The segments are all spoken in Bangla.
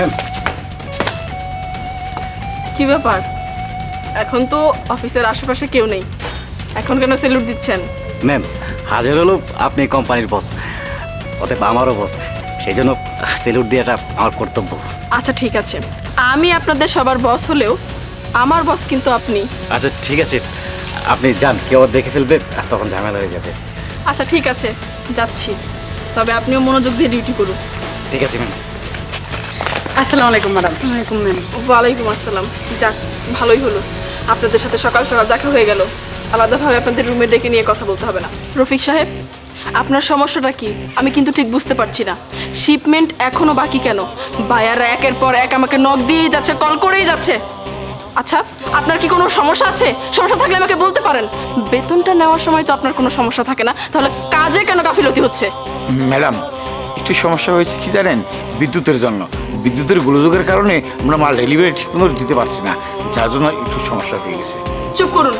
ম্যাম কি ব্যাপার? এখন তো অফিসের আশেপাশে কেউ নেই। এখন কেন সেলুট দিচ্ছেন? ম্যাম হাজার হলো আপনি কোম্পানির বস অতএব আমারও বস। সেই জন্য সেলুট দেওয়াটা আমার কর্তব্য। আচ্ছা ঠিক আছে। আমি আপনাদের সবার বস হলেও আমার বস কিন্তু আপনি। আচ্ছা ঠিক আছে। আপনি যান কেউ দেখে ফেলবে আর তখন ঝামেলা হয়ে যাবে। আচ্ছা ঠিক আছে। যাচ্ছি। তবে আপনিও মনোযোগ দিয়ে ডিউটি করুন। ঠিক আছে ম্যাম। আসসালামু আলাইকুম ম্যাডাম ওয়ালাইকুম ম্যাম ওয়ালাইকুম আসসালাম। যাক ভালোই হলো। আপনাদের সাথে সকাল সকাল দেখা হয়ে গেল। আলাদাভাবে আপনাদের রুমে ডেকে নিয়ে কথা বলতে হবে না। রফিক সাহেব আপনার সমস্যাটা কি? আমি কিন্তু ঠিক বুঝতে পারছি না। শিপমেন্ট এখনও বাকি কেন? বায়াররা একের পর এক আমাকে নখ দিয়েই যাচ্ছে কল করেই যাচ্ছে। আচ্ছা আপনার কি কোনো সমস্যা আছে? সমস্যা থাকলে আমাকে বলতে পারেন। বেতনটা নেওয়ার সময় তো আপনার কোনো সমস্যা থাকে না। তাহলে কাজে কেন গাফিলতি হচ্ছে? ম্যাডাম একটু সমস্যা হয়েছে কি জানেন? বিদ্যুতের জন্য। বিদ্যুতের গোলযোগের কারণে আমরা মাল ডেলিভারি ঠিক মতো দিতে পারছি না, যার জন্য একটু সমস্যা হয়ে গেছে। চুপ করুন।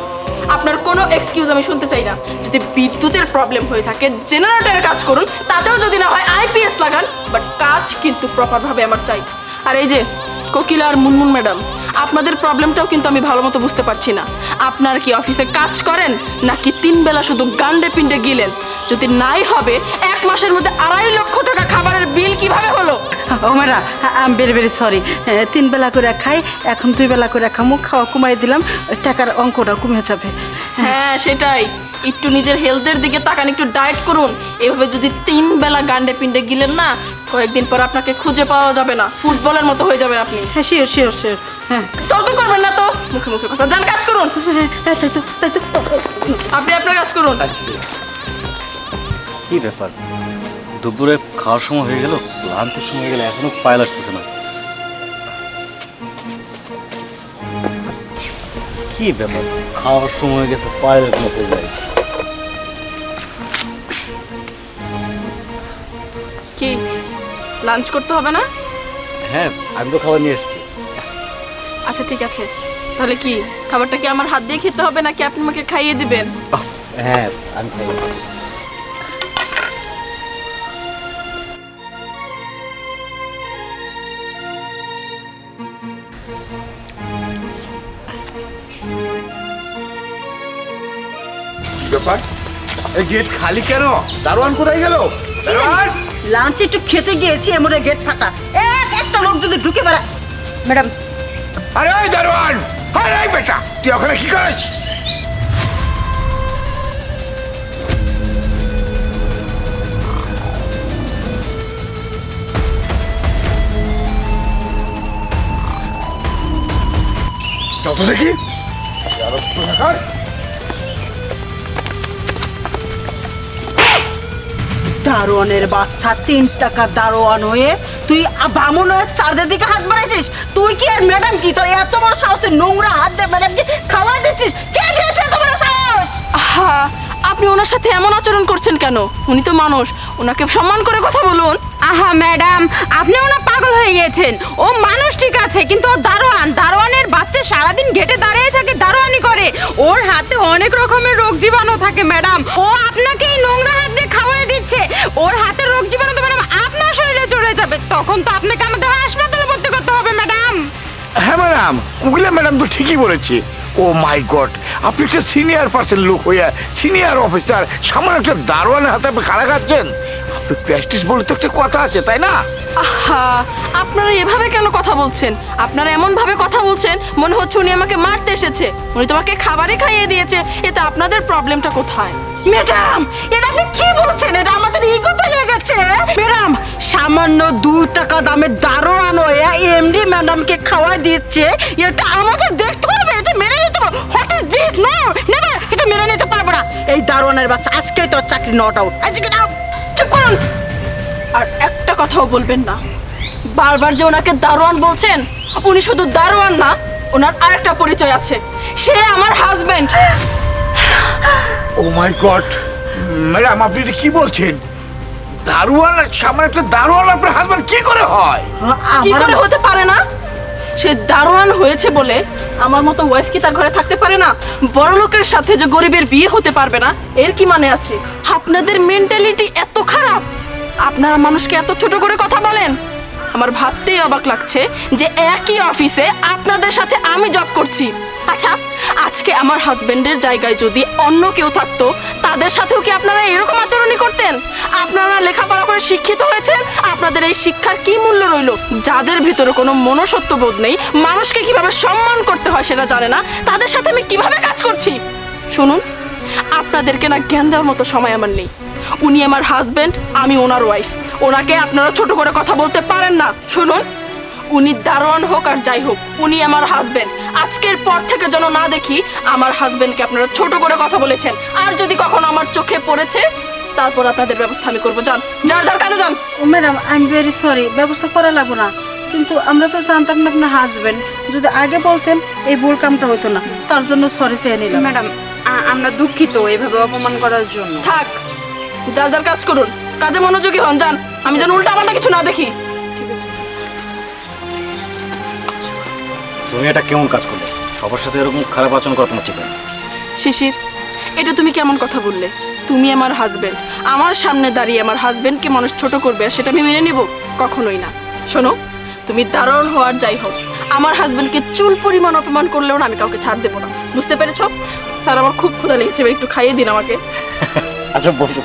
আপনার কোনো এক্সকিউজ আমি শুনতে চাই না। যদি বিদ্যুতের প্রবলেম হয়ে থাকে জেনারেটরের কাজ করুন, তাতেও যদি না হয় আইপিএস লাগান বাট কাজ কিন্তু প্রপারভাবে আমার চাই। আর এই যে, কোকিলা আর মুনমুন ম্যাডাম, আপনাদের প্রবলেমটাও কিন্তু আমি ভালো মতো বুঝতে পারছি না। আপনার কি অফিসে কাজ করেন, নাকি তিন বেলা শুধু গান্ডে পিন্ডে গিলেন? যদি নাই হবে এক মাসের মধ্যে আড়াই লক্ষ টাকা খাবারের বিল কীভাবে হলো? ও madam I'm very very sorry তিন বেলা করে খাই এখন দুই বেলা করে খামু খাওয়া কমাই দিলাম টাকার অঙ্কটা কমে যাবে। হ্যাঁ সেটাই। একটু নিজের হেলথের দিকে তাকান একটু ডায়েট করুন। এভাবে যদি তিন বেলা গান্ডে পিন্ডে গিলেন না কয়েকদিন পর আপনাকে খুঁজে পাওয়া যাবে না। ফুটবলের মতো হয়ে যাবেন আপনি। হ্যাঁ শিওর শিওর শিওর হ্যাঁ। তর্ক করবেন না তো। মুখে মুখে কথা। যান কাজ করুন। হ্যাঁ, হ্যাঁ, তাই তো তাই তো। আপনি আপনার কাজ করুন। কি ব্যাপার? দুপুরে খাওয়ার সময় হয়ে গেল লাঞ্চের সময় হয়ে গেলে এখনও ফাইল আসতেছে না। কি ব্যাপার? খাওয়ার সময় হয়ে গেছে ফাইল এখনও হয়ে যায় কি লাঞ্চ করতে হবে না? হ্যাঁ আমি তো খাবার নিয়ে এসেছি। আচ্ছা ঠিক আছে। তাহলে কি খাবারটা কি আমার হাত দিয়ে খেতে হবে নাকি আপনি আমাকে খাইয়ে দিবেন? হ্যাঁ আমি খাই নিচ্ছি। ব্যাপার? এই গেট খালি কেন? দারোয়ান কোথায় গেল? দারোয়ান! লাঞ্চ একটু খেতে গিয়েছি এমন গেট ফাটা এক একটা লোক যদি ঢুকে বেড়ায়। ম্যাডাম। আরে ওই দারোয়ান! আরে এই বেটা তুই ওখানে কি করিস যত দেখি? দারোয়ানের বাচ্চা তিন টাকা দারোয়ান হয়ে তুই বামুন হয়ে চাঁদের দিকে হাত বাড়াইছিস? তুই কি আর ম্যাডাম কি? তোর এত বড় সাহস তুই নোংরা হাত দিয়ে ম্যাডামকে খাওয়া দিচ্ছিস? কে দিয়েছে এত বড় সাহস? আহা আপনি ওনার সাথে এমন আচরণ করছেন কেন? উনি তো মানুষ। ওনাকে সম্মান করে কথা বলুন। আহা ম্যাডাম আপনি ওনা পাগল হয়ে গিয়েছেন। ও মানুষ ঠিক আছে কিন্তু ও দারোয়ান। দারোয়ানের বাচ্চা সারাদিন গেটে দাঁড়িয়ে থাকে দারোয়ানি করে। ওর হাতে অনেক রকমের রোগ জীবাণু থাকে ম্যাডাম ও আপনাকে ওর হাতে রোগ জীবাণু তো ম্যাডাম আপনার শরীরে চলে যাবে। তখন তো আপনাকে আমাদের হাসপাতালে ভর্তি করতে হবে ম্যাডাম। হ্যাঁ ম্যাডাম। কুকিলা ম্যাডাম তো ঠিকই বলেছে। ও মাই গড আপনি একটা সিনিয়র পার্সন লোক হইয়া সিনিয়র অফিসার সামান্য একটা দারোয়ানের হাতে আপনি খাড়া খাচ্ছেন। আপনি প্র্যাকটিস বলে তো একটা কথা আছে তাই না? আহা আপনারা এভাবে কেন কথা বলছেন? আপনারা এমন ভাবে কথা বলছেন মনে হচ্ছে উনি আমাকে মারতে এসেছে। উনি তোমাকে খাবারই খাইয়ে দিয়েছে। এতে আপনাদের প্রবলেমটা কোথায়? ম্যাডাম এটা আপনি কি বলছেন? এটা আমাদের ইগোতে লেগেছে। ম্যাডাম, সামান্য দু টাকা দামের দারোয়ান হয়ে এমডি ম্যাডামকে খাওয়া দিচ্ছে। এটা আমাদের দেখতে হবে এটা মেনে নিতে হবে what is this no never এটা মেনে নিতে পারব না। এই দারোয়ানের বাচ্চা, আজকেই তোর চাকরি নট আউট আজকে চুপ করুন। আর একটা কথাও বলবেন না। বারবার যে ওনাকে দারোয়ান বলছেন, উনি শুধু দারোয়ান না, ওনার আরেকটা পরিচয় আছে। সে আমার husband oh my god madam আপনি এটা কি বলছেন? দারোয়ান আর সামান্য একটা দারোয়ান আপনার হাজবেন্ড কি করে হয়? কি করে হতে পারে না? সে দারোয়ান হয়েছে বলে আমার মতো ওয়াইফ কি তার ঘরে থাকতে পারে না? বড় লোকের সাথে যে গরিবের বিয়ে হতে পারবে না এর কি মানে আছে? আপনাদের মেন্টালিটি এত খারাপ। আপনারা মানুষকে এত ছোট করে কথা বলেন? আমার ভাবতেই অবাক লাগছে যে একই অফিসে আপনাদের সাথে আমি জব করছি। আচ্ছা আজকে আমার হাজবেন্ডের জায়গায় যদি অন্য কেউ থাকতো, তাদের সাথেও কি আপনারা এরকম আচরণই করতেন? আপনারা লেখাপড়া করে শিক্ষিত হয়েছেন? আপনাদের এই শিক্ষার কি মূল্য রইল? যাদের ভিতরে কোনো মনসত্ব বোধ নেই, মানুষকে কীভাবে সম্মান করতে হয় সেটা জানে না। তাদের সাথে আমি কীভাবে কাজ করছি? শুনুন, আপনাদেরকে না জ্ঞান দেওয়ার মতো সময় আমার নেই। উনি আমার হাজবেন্ড আমি ওনার ওয়াইফ ওনাকে আপনারা ছোট করে কথা বলতে পারেন না। শুনুন উনি দারোয়ান হোক আর যাই হোক উনি আমার হাজবেন্ড আজকের পর থেকে যেন না দেখি আমার হাজবেন্ডকে আপনারা ছোট করে কথা বলেছেন। আর যদি কখনো আমার চোখে পড়েছে তারপর আপনাদের ব্যবস্থা আমি করব। যান যার যার কাজে যান। Madam I am very sorry ব্যবস্থা করা লাগবো না। কিন্তু আমরা তো জানতাম না আপনার হাজবেন্ড যদি আগে বলতেন এই ভুল কামটা হতো না। তার জন্য সরি চেয়ে নিলাম। ম্যাডাম আমরা দুঃখিত এভাবে অপমান করার জন্য। থাক যার যার কাজ করুন। কাজে মনোযোগী হন যান। আমি যেন উল্টা পাল্টা কিছু না দেখি। তুমি এটা কেমন কাজ করলে? সবার সাথে এরকম খারাপ আচরণ করা তোমার ঠিক না। শিশির এটা তুমি কেমন কথা বললে? তুমি আমার হাজবেন্ড আমার সামনে দাঁড়িয়ে আমার হাজবেন্ডকে মানুষ ছোট করবে আর সেটা আমি মেনে নিব? কখনোই না। শোনো তুমি দারুণ হওয়ার যাই হোক আমার হাজবেন্ডকে চুল পরিমাণ অপমান করলেও না আমি কাউকে ছাড় দেবো না। বুঝতে পেরেছ? স্যার আমার খুব ক্ষুধা লেগেছে এবার একটু খাইয়ে দিন আমাকে। আচ্ছা বসো।